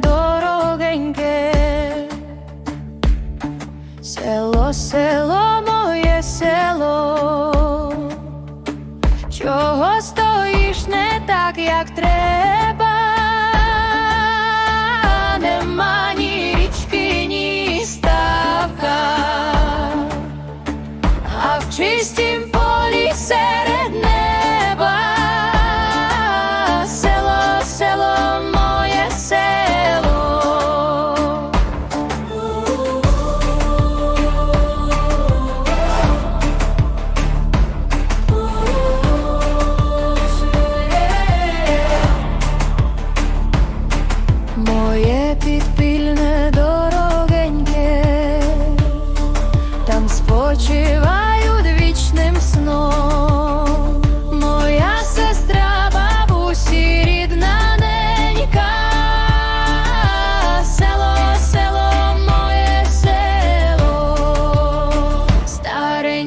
дорогеньке, село, село моє село, чого стоїш не так, як треба, нема ні а в чистій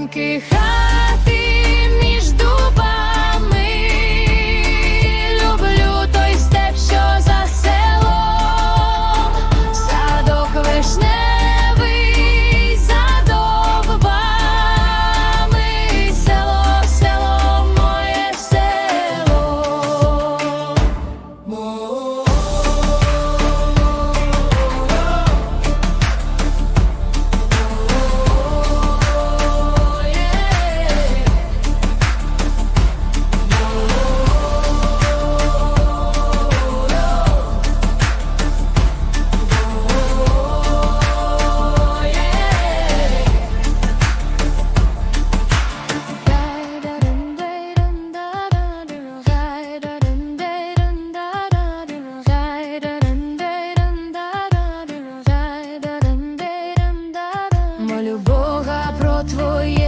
Дзвінки хай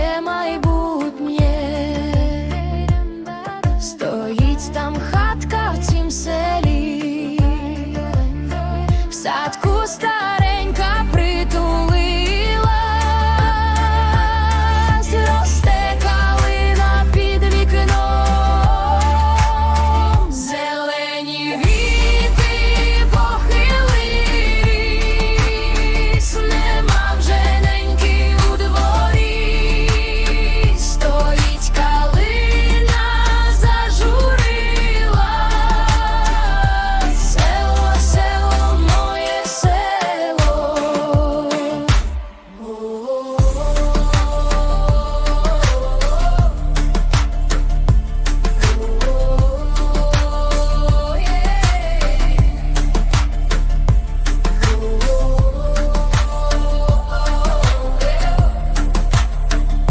моє майбутнє, стоїть там хатка в цім селі.